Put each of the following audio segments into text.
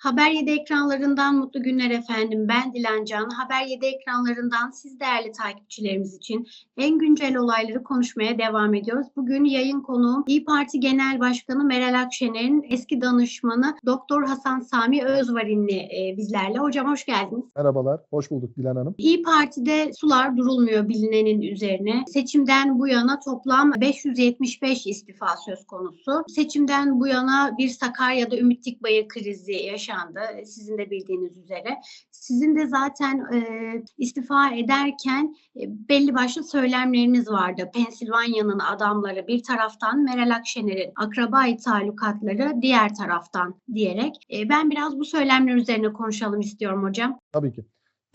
Haber 7 ekranlarından mutlu günler efendim. Ben Dilan Can. Haber 7 ekranlarından siz değerli takipçilerimiz için en güncel olayları konuşmaya devam ediyoruz. Bugün yayın konuğum İyi Parti Genel Başkanı Meral Akşener'in eski danışmanı Doktor Hasan Sami Özvarinli e, bizlerle. Hocam hoş geldiniz. Merhabalar, hoş bulduk Dilan Hanım. İyi Parti'de sular durulmuyor bilinenin üzerine. Seçimden bu yana toplam 575 istifa söz konusu. Seçimden bu yana bir Sakarya'da Ümit Dikbayır krizi yaşandı. Sizin de bildiğiniz üzere. Sizin de zaten e, istifa ederken e, belli başlı söylemleriniz vardı. Pensilvanya'nın adamları bir taraftan, Meral Akşener'in akrabayı talukatları diğer taraftan diyerek. E, ben biraz bu söylemler üzerine konuşalım istiyorum hocam. Tabii ki.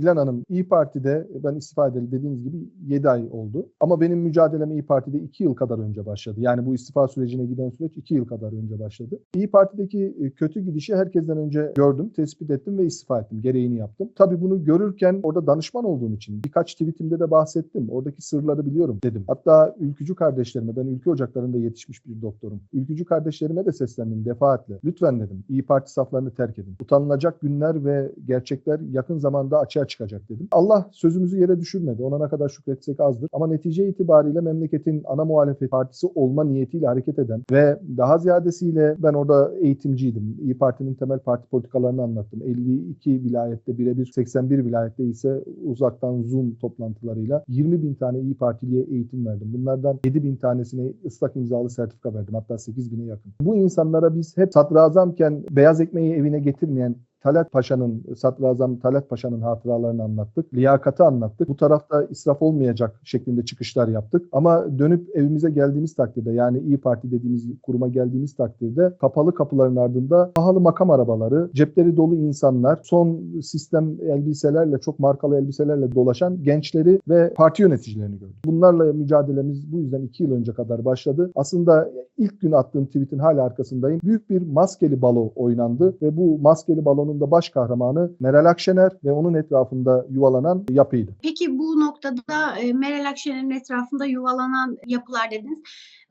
Dilan Hanım, İyi Parti'de ben istifa edeli dediğiniz gibi 7 ay oldu. Ama benim mücadelem İyi Parti'de 2 yıl kadar önce başladı. Yani bu istifa sürecine giden süreç 2 yıl kadar önce başladı. İyi Parti'deki kötü gidişi herkesten önce gördüm, tespit ettim ve istifa ettim. Gereğini yaptım. Tabii bunu görürken orada danışman olduğum için birkaç tweetimde de bahsettim. Oradaki sırları biliyorum dedim. Hatta ülkücü kardeşlerime, ben ülke ocaklarında yetişmiş bir doktorum. Ülkücü kardeşlerime de seslendim defaatle. Lütfen dedim İyi Parti saflarını terk edin. Utanılacak günler ve gerçekler yakın zamanda açığa çıkacak dedim. Allah sözümüzü yere düşürmedi. Ona ne kadar şükretsek azdır. Ama netice itibariyle memleketin ana muhalefet partisi olma niyetiyle hareket eden ve daha ziyadesiyle ben orada eğitimciydim. İyi Parti'nin temel parti politikalarını anlattım. 52 vilayette birebir 81 vilayette ise uzaktan Zoom toplantılarıyla 20 bin tane İyi Partiliye eğitim verdim. Bunlardan 7 bin tanesine ıslak imzalı sertifika verdim. Hatta 8 bine yakın. Bu insanlara biz hep sadrazamken beyaz ekmeği evine getirmeyen Talat Paşa'nın, Sadrazam Talat Paşa'nın hatıralarını anlattık. Liyakatı anlattık. Bu tarafta israf olmayacak şeklinde çıkışlar yaptık. Ama dönüp evimize geldiğimiz takdirde yani İyi Parti dediğimiz kuruma geldiğimiz takdirde kapalı kapıların ardında pahalı makam arabaları, cepleri dolu insanlar, son sistem elbiselerle, çok markalı elbiselerle dolaşan gençleri ve parti yöneticilerini gördük. Bunlarla mücadelemiz bu yüzden iki yıl önce kadar başladı. Aslında ilk gün attığım tweetin hala arkasındayım. Büyük bir maskeli balo oynandı ve bu maskeli balonun da baş kahramanı Meral Akşener ve onun etrafında yuvalanan yapıydı. Peki bu noktada e, Meral Akşener'in etrafında yuvalanan yapılar dediniz.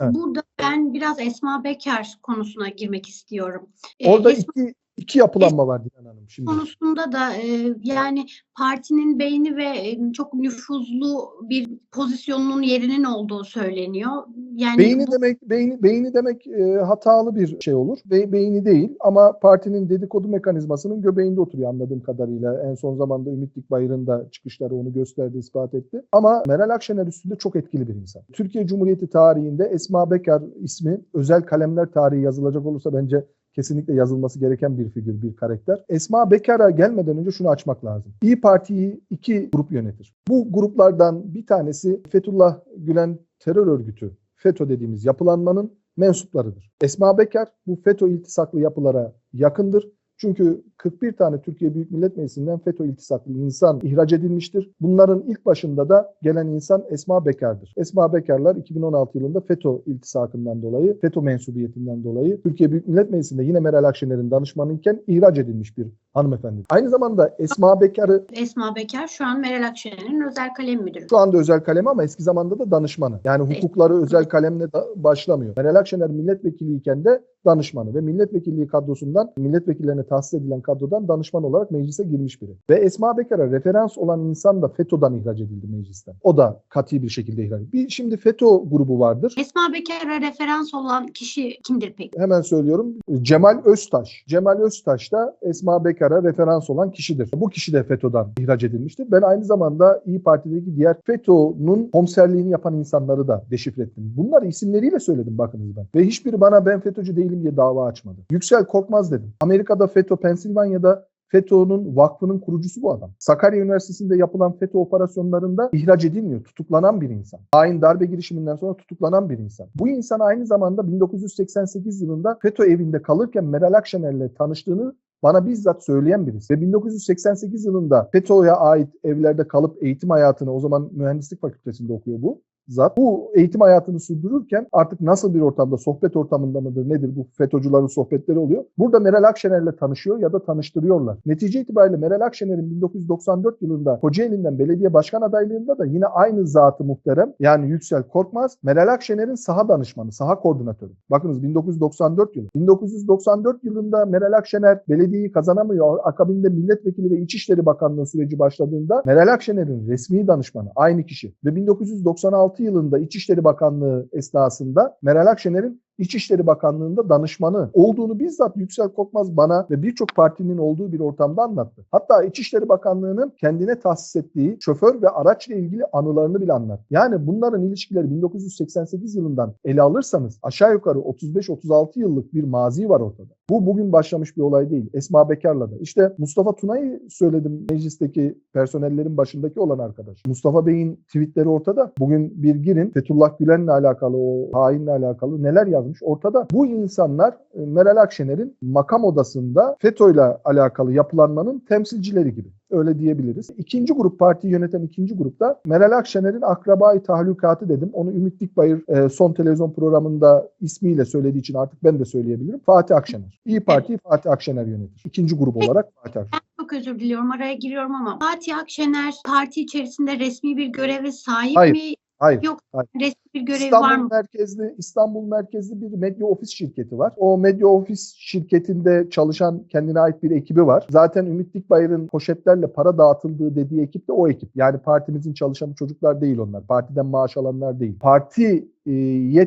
Evet. Burada ben biraz Esma Bekar konusuna girmek istiyorum. E, Orada Esma iki, iki yapılanma var Dilan Hanım şimdi. konusunda da e, yani partinin beyni ve e, çok nüfuzlu bir pozisyonunun yerinin olduğu söyleniyor. Yani Beyni bu- demek beyni beyni demek e, hatalı bir şey olur. Be, beyni değil ama partinin dedikodu mekanizmasının göbeğinde oturuyor anladığım kadarıyla. En son zamanda Ümit Dikbayır'ın da çıkışları onu gösterdi, ispat etti. Ama Meral Akşener üstünde çok etkili bir insan. Türkiye Cumhuriyeti tarihinde Esma Bekar ismi özel kalemler tarihi yazılacak olursa bence kesinlikle yazılması gereken bir figür, bir karakter. Esma Bekar'a gelmeden önce şunu açmak lazım. İyi Parti'yi iki grup yönetir. Bu gruplardan bir tanesi Fethullah Gülen terör örgütü, FETÖ dediğimiz yapılanmanın mensuplarıdır. Esma Bekar bu FETÖ iltisaklı yapılara yakındır. Çünkü 41 tane Türkiye Büyük Millet Meclisi'nden FETÖ iltisaklı insan ihraç edilmiştir. Bunların ilk başında da gelen insan Esma Bekar'dır. Esma Bekarlar 2016 yılında FETÖ iltisakından dolayı, FETÖ mensubiyetinden dolayı Türkiye Büyük Millet Meclisi'nde yine Meral Akşener'in danışmanıyken ihraç edilmiş bir hanımefendi. Aynı zamanda Esma Bekar'ı Esma Bekar şu an Meral Akşener'in özel kalem müdürü. şu anda özel kalemi ama eski zamanda da danışmanı. Yani hukukları özel kalemle başlamıyor. Meral Akşener milletvekiliyken de danışmanı ve milletvekilliği kadrosundan, milletvekillerine tahsis edilen kadrodan danışman olarak meclise girmiş biri. Ve Esma Bekar'a referans olan insan da FETÖ'den ihraç edildi meclisten. O da kat'i bir şekilde ihraç edildi. Bir şimdi FETÖ grubu vardır. Esma Bekar'a referans olan kişi kimdir peki? Hemen söylüyorum. Cemal Öztaş. Cemal Öztaş da Esma Bekar'a referans olan kişidir. Bu kişi de FETÖ'den ihraç edilmiştir. Ben aynı zamanda İyi Parti'deki diğer FETÖ'nün komiserliğini yapan insanları da deşifre ettim. Bunları isimleriyle söyledim bakınız ben. Ve hiçbiri bana ben FETÖ'cü değilim diye dava açmadı. Yüksel Korkmaz dedim. Amerika'da FETÖ, Pensilvanya'da FETÖ'nün vakfının kurucusu bu adam. Sakarya Üniversitesi'nde yapılan FETÖ operasyonlarında ihraç edilmiyor. Tutuklanan bir insan. Hain darbe girişiminden sonra tutuklanan bir insan. Bu insan aynı zamanda 1988 yılında FETÖ evinde kalırken Meral Akşener'le tanıştığını bana bizzat söyleyen birisi. Ve 1988 yılında FETÖ'ye ait evlerde kalıp eğitim hayatını o zaman mühendislik fakültesinde okuyor bu. Zat bu eğitim hayatını sürdürürken artık nasıl bir ortamda, sohbet ortamında mıdır, nedir bu FETÖ'cülerin sohbetleri oluyor. Burada Meral Akşener'le tanışıyor ya da tanıştırıyorlar. Netice itibariyle Meral Akşener'in 1994 yılında Kocaeli'nden belediye başkan adaylığında da yine aynı zatı muhterem yani Yüksel Korkmaz, Meral Akşener'in saha danışmanı, saha koordinatörü. Bakınız 1994 yılı. 1994 yılında Meral Akşener belediyeyi kazanamıyor. Akabinde milletvekili ve İçişleri Bakanlığı süreci başladığında Meral Akşener'in resmi danışmanı aynı kişi ve 1996 yılında İçişleri Bakanlığı esnasında Meral Akşener'in İçişleri Bakanlığı'nda danışmanı olduğunu bizzat Yüksel Korkmaz bana ve birçok partinin olduğu bir ortamda anlattı. Hatta İçişleri Bakanlığı'nın kendine tahsis ettiği şoför ve araçla ilgili anılarını bile anlattı. Yani bunların ilişkileri 1988 yılından ele alırsanız aşağı yukarı 35-36 yıllık bir mazi var ortada. Bu bugün başlamış bir olay değil. Esma Bekar'la da. İşte Mustafa Tuna'yı söyledim meclisteki personellerin başındaki olan arkadaş. Mustafa Bey'in tweetleri ortada. Bugün bir girin Fethullah Gülen'le alakalı o hainle alakalı neler yazmış ortada. Bu insanlar e, Meral Akşener'in makam odasında FETÖ'yle alakalı yapılanmanın temsilcileri gibi. Öyle diyebiliriz. İkinci grup partiyi yöneten ikinci grupta Meral Akşener'in akrabayı tahlukatı dedim. Onu Ümit Dikbayır e, son televizyon programında ismiyle söylediği için artık ben de söyleyebilirim. Fatih Akşener. İyi Parti'yi Fatih Akşener yönetir. İkinci grup olarak Fatih Akşener. Çok özür diliyorum araya giriyorum ama Fatih Akşener parti içerisinde resmi bir göreve sahip Hayır. mi? Hayır. Yok hayır. resmi bir görevi var İstanbul mı? merkezli İstanbul merkezli bir medya ofis şirketi var. O medya ofis şirketinde çalışan kendine ait bir ekibi var. Zaten Ümit Dikbayır'ın poşetlerle para dağıtıldığı dediği ekip de o ekip. Yani partimizin çalışan çocuklar değil onlar. Partiden maaş alanlar değil. Partiye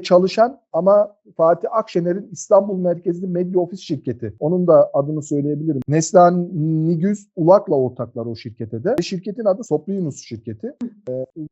çalışan ama Fatih Akşener'in İstanbul merkezli medya ofis şirketi. Onun da adını söyleyebilirim. Neslihan Nigüz Ulak'la ortaklar o şirkete de. Şirketin adı Soplu Yunus şirketi.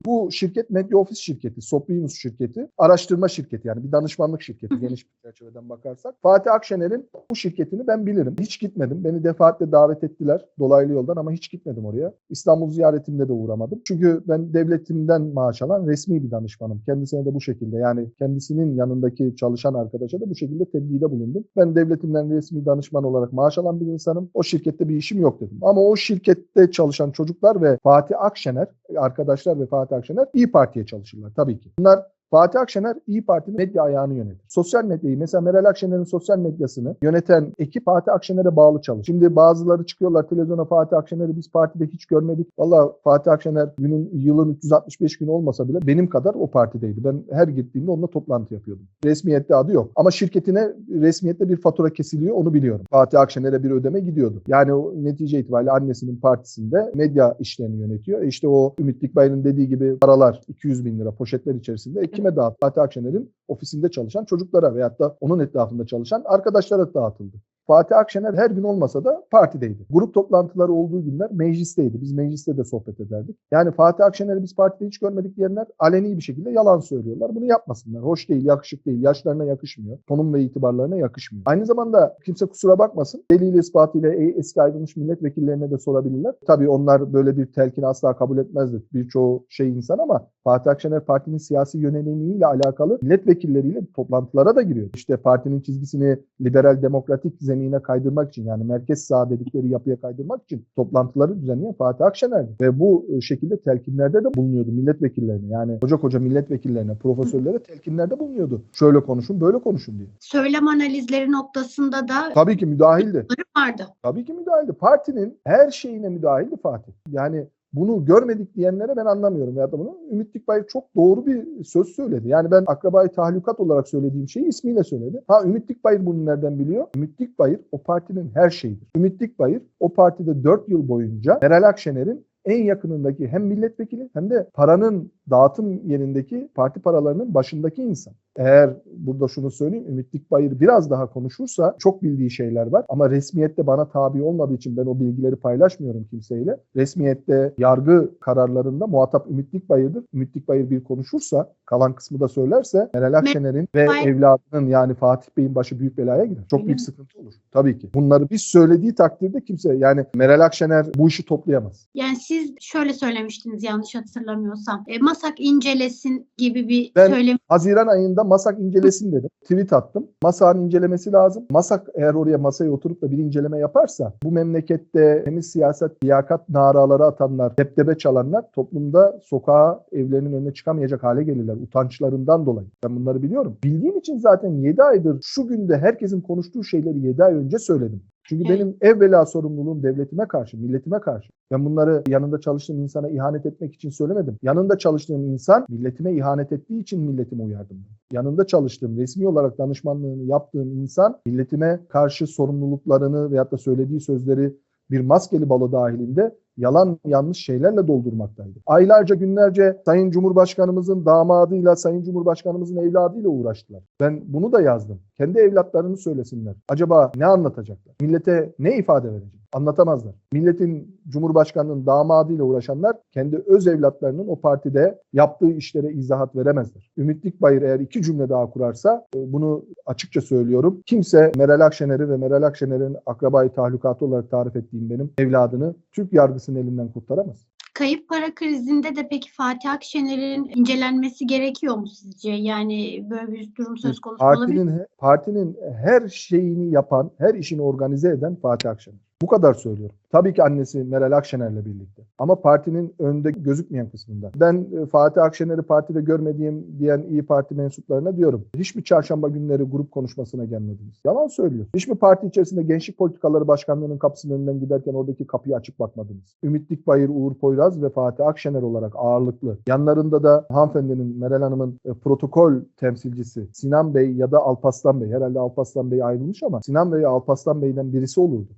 Bu şirket medya ofis şirketi, Soplu Yunus şirketi, araştırma şirketi yani bir danışmanlık şirketi geniş bir çerçeveden bakarsak. Fatih Akşener'in bu şirketini ben bilirim. Hiç gitmedim. Beni defaatle davet ettiler dolaylı yoldan ama hiç gitmedim oraya. İstanbul ziyaretimde de uğramadım. Çünkü ben devletimden maaş alan resmi bir danışmanım. Kendisine de bu şekilde yani kendisinin yanındaki çalışan arkadaşa da bu şekilde tebliğde bulundum. Ben devletimden resmi danışman olarak maaş alan bir insanım. O şirkette bir işim yok dedim. Ama o şirkette çalışan çocuklar ve Fatih Akşener, arkadaşlar ve Fatih Akşener İyi Parti'ye çalışırlar tabii ki. Bunlar Fatih Akşener İyi Parti'nin medya ayağını yönetir. Sosyal medyayı mesela Meral Akşener'in sosyal medyasını yöneten ekip Fatih Akşener'e bağlı çalışır. Şimdi bazıları çıkıyorlar televizyona Fatih Akşener'i biz partide hiç görmedik. Valla Fatih Akşener günün yılın 365 günü olmasa bile benim kadar o partideydi. Ben her gittiğimde onunla toplantı yapıyordum. Resmiyette adı yok. Ama şirketine resmiyette bir fatura kesiliyor onu biliyorum. Fatih Akşener'e bir ödeme gidiyordu. Yani o netice itibariyle annesinin partisinde medya işlerini yönetiyor. E işte o Ümit Dikbayır'ın dediği gibi paralar 200 bin lira poşetler içerisinde e kime dağıttı? Fatih Akşener'in ofisinde çalışan çocuklara veyahut da onun etrafında çalışan arkadaşlara dağıtıldı. Fatih Akşener her gün olmasa da partideydi. Grup toplantıları olduğu günler meclisteydi. Biz mecliste de sohbet ederdik. Yani Fatih Akşener'i biz partide hiç görmedik diyenler aleni bir şekilde yalan söylüyorlar. Bunu yapmasınlar. Hoş değil, yakışık değil, yaşlarına yakışmıyor. Konum ve itibarlarına yakışmıyor. Aynı zamanda kimse kusura bakmasın. Delil ispatıyla e- eski ayrılmış milletvekillerine de sorabilirler. Tabii onlar böyle bir telkini asla kabul etmezdi. Birçoğu şey insan ama Fatih Akşener partinin siyasi yönelimiyle alakalı milletvekilleriyle toplantılara da giriyor. İşte partinin çizgisini liberal demokratik zemine kaydırmak için yani merkez sağ dedikleri yapıya kaydırmak için toplantıları düzenleyen Fatih Akşener'di. Ve bu e, şekilde telkinlerde de bulunuyordu milletvekillerine. Yani koca koca milletvekillerine, profesörlere telkinlerde bulunuyordu. Şöyle konuşun, böyle konuşun diye. Söylem analizleri noktasında da Tabii ki müdahildi. vardı. Tabii ki müdahildi. Partinin her şeyine müdahildi Fatih. Yani bunu görmedik diyenlere ben anlamıyorum ya da bunu. Ümit Dikbayır çok doğru bir söz söyledi. Yani ben akrabayı tahlukat olarak söylediğim şeyi ismiyle söyledi. Ha Ümit Dikbayır bunu nereden biliyor? Ümit Dikbayır o partinin her şeyidir. Ümit Dikbayır o partide 4 yıl boyunca Meral Akşener'in en yakınındaki hem milletvekili hem de paranın dağıtım yerindeki parti paralarının başındaki insan. Eğer burada şunu söyleyeyim Ümit Dikbayır biraz daha konuşursa çok bildiği şeyler var ama resmiyette bana tabi olmadığı için ben o bilgileri paylaşmıyorum kimseyle. Resmiyette yargı kararlarında muhatap Ümit Dikbayır'dır. Ümit Dikbayır bir konuşursa kalan kısmı da söylerse Meral Akşener'in ve evladının yani Fatih Bey'in başı büyük belaya girer. Çok Öyle büyük mi? sıkıntı olur. Tabii ki. Bunları biz söylediği takdirde kimse yani Meral Akşener bu işi toplayamaz. Yani siz şöyle söylemiştiniz yanlış hatırlamıyorsam. E, Masak incelesin gibi bir Ben- söylem. Haziran ayında Masak incelesin dedim. Tweet attım. Masak'ın incelemesi lazım. Masak eğer oraya masaya oturup da bir inceleme yaparsa bu memlekette temiz siyaset, liyakat naraları atanlar, depdebe çalanlar toplumda sokağa evlerinin önüne çıkamayacak hale gelirler utançlarından dolayı. Ben bunları biliyorum. Bildiğim için zaten 7 aydır şu günde herkesin konuştuğu şeyleri 7 ay önce söyledim. Çünkü Evet. benim evvela sorumluluğum devletime karşı, milletime karşı. Ben bunları yanında çalıştığım insana ihanet etmek için söylemedim. Yanında çalıştığım insan milletime ihanet ettiği için milletime uyardım. Yanında çalıştığım, resmi olarak danışmanlığını yaptığım insan milletime karşı sorumluluklarını veyahut da söylediği sözleri bir maskeli balo dahilinde yalan yanlış şeylerle doldurmaktaydı. Aylarca günlerce Sayın Cumhurbaşkanımızın damadıyla, Sayın Cumhurbaşkanımızın evladıyla uğraştılar. Ben bunu da yazdım. Kendi evlatlarını söylesinler. Acaba ne anlatacaklar? Millete ne ifade verecek? Anlatamazlar. Milletin Cumhurbaşkanının damadıyla uğraşanlar kendi öz evlatlarının o partide yaptığı işlere izahat veremezler. Ümit Dikbayır eğer iki cümle daha kurarsa e, bunu açıkça söylüyorum. Kimse Meral Akşener'i ve Meral Akşener'in akrabayı tahlukatı olarak tarif ettiğim benim evladını Türk yargısının elinden kurtaramaz. Kayıp para krizinde de peki Fatih Akşener'in incelenmesi gerekiyor mu sizce? Yani böyle bir durum söz konusu olabilir mi? Partinin partinin her şeyini yapan, her işini organize eden Fatih Akşener. Bu kadar söylüyorum. Tabii ki annesi Meral Akşener'le birlikte. Ama partinin önde gözükmeyen kısmında. Ben e, Fatih Akşener'i partide görmediğim diyen İyi Parti mensuplarına diyorum. Hiç mi çarşamba günleri grup konuşmasına gelmediniz? Yalan söylüyor. Hiç mi parti içerisinde Gençlik Politikaları Başkanlığı'nın kapısının önünden giderken oradaki kapıyı açıp bakmadınız? Ümit Dikbayır, Uğur Poyraz ve Fatih Akşener olarak ağırlıklı. Yanlarında da hanımefendinin, Meral Hanım'ın e, protokol temsilcisi Sinan Bey ya da Alpaslan Bey. Herhalde Alpaslan Bey ayrılmış ama Sinan Bey Alpaslan Bey'den birisi olurdu.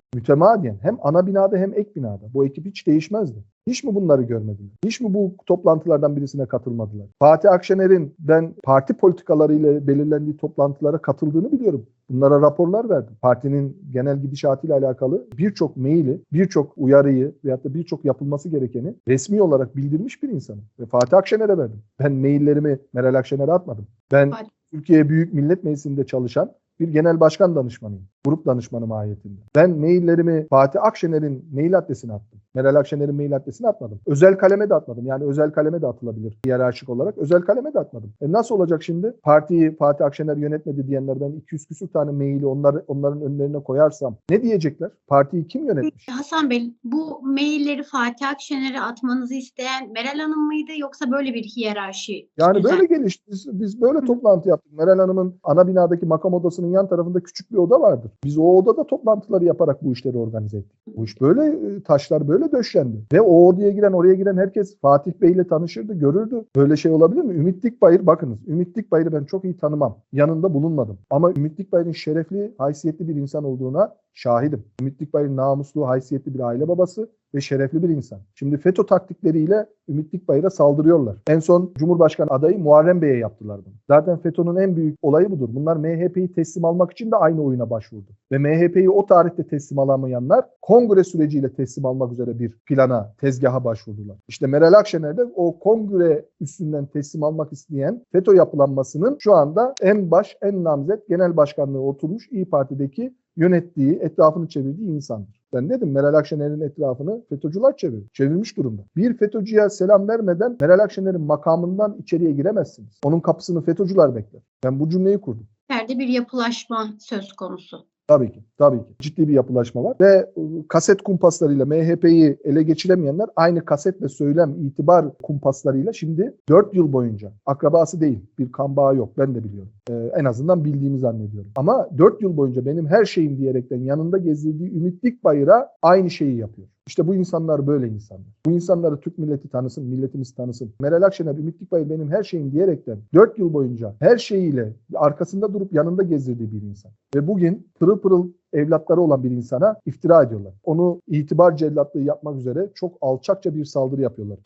Mütemadiyen hem ana binada hem ek binada. Bu ekip hiç değişmezdi. Hiç mi bunları görmediler? Hiç mi bu toplantılardan birisine katılmadılar? Fatih Akşener'in ben parti politikalarıyla belirlendiği toplantılara katıldığını biliyorum. Bunlara raporlar verdim. Partinin genel gidişatıyla alakalı birçok maili, birçok uyarıyı veyahut da birçok yapılması gerekeni resmi olarak bildirmiş bir insanım. Ve Fatih Akşener'e verdim. Ben maillerimi Meral Akşener'e atmadım. Ben Fatih- Türkiye Büyük Millet Meclisi'nde çalışan bir genel başkan danışmanıyım. Grup danışmanı mahiyetinde. Ben maillerimi Fatih Akşener'in mail adresine attım. Meral Akşener'in mail adresine atmadım. Özel kaleme de atmadım. Yani özel kaleme de atılabilir hiyerarşik olarak. Özel kaleme de atmadım. E nasıl olacak şimdi? Partiyi Fatih Akşener yönetmedi diyenler ben 200 küsür tane maili onları, onların önlerine koyarsam ne diyecekler? Partiyi kim yönetmiş? Hasan Bey, bu mailleri Fatih Akşener'e atmanızı isteyen Meral Hanım mıydı yoksa böyle bir hiyerarşi? Yani düzen- böyle gelişti. Biz, biz böyle toplantı yaptık. Meral Hanım'ın ana binadaki makam odasının yan tarafında küçük bir oda vardır. Biz o odada toplantıları yaparak bu işleri organize ettik. Bu iş böyle e, taşlar böyle döşlendi. Ve o odaya giren oraya giren herkes Fatih Bey ile tanışırdı, görürdü. Böyle şey olabilir mi? Ümit Dikbayır bakınız. Ümit Dikbayır'ı ben çok iyi tanımam. Yanında bulunmadım. Ama Ümit Dikbayır'ın şerefli, haysiyetli bir insan olduğuna şahidim. Ümit Dikbayır namuslu, haysiyetli bir aile babası ve şerefli bir insan. Şimdi FETÖ taktikleriyle Ümit Dikbayır'a saldırıyorlar. En son Cumhurbaşkanı adayı Muharrem Bey'e yaptılar bunu. Zaten FETÖ'nün en büyük olayı budur. Bunlar MHP'yi teslim almak için de aynı oyuna başvurdu. Ve MHP'yi o tarihte teslim alamayanlar kongre süreciyle teslim almak üzere bir plana, tezgaha başvurdular. İşte Meral Akşener de o kongre üstünden teslim almak isteyen FETÖ yapılanmasının şu anda en baş, en namzet genel başkanlığı oturmuş İyi Parti'deki yönettiği, etrafını çevirdiği insandır. Ben dedim Meral Akşener'in etrafını FETÖ'cüler çevir. Çevirmiş durumda. Bir FETÖ'cüye selam vermeden Meral Akşener'in makamından içeriye giremezsiniz. Onun kapısını FETÖ'cüler bekler. Ben bu cümleyi kurdum. Yerde bir yapılaşma söz konusu. Tabii ki, tabii ki. Ciddi bir yapılaşma var. Ve e, kaset kumpaslarıyla MHP'yi ele geçiremeyenler aynı kaset ve söylem, itibar kumpaslarıyla şimdi 4 yıl boyunca akrabası değil, bir kan bağı yok ben de biliyorum. Ee, en azından bildiğimi zannediyorum. Ama 4 yıl boyunca benim her şeyim diyerekten yanında gezdirdiği Ümit Dikbayır'a aynı şeyi yapıyor. İşte bu insanlar böyle insanlar. Bu insanları Türk milleti tanısın, milletimiz tanısın. Meral Akşener, Ümit Dikbayır benim her şeyim diyerekten 4 yıl boyunca her şeyiyle arkasında durup yanında gezdirdiği bir insan. Ve bugün pırıl pırıl evlatları olan bir insana iftira ediyorlar. Onu itibar cellatlığı yapmak üzere çok alçakça bir saldırı yapıyorlar.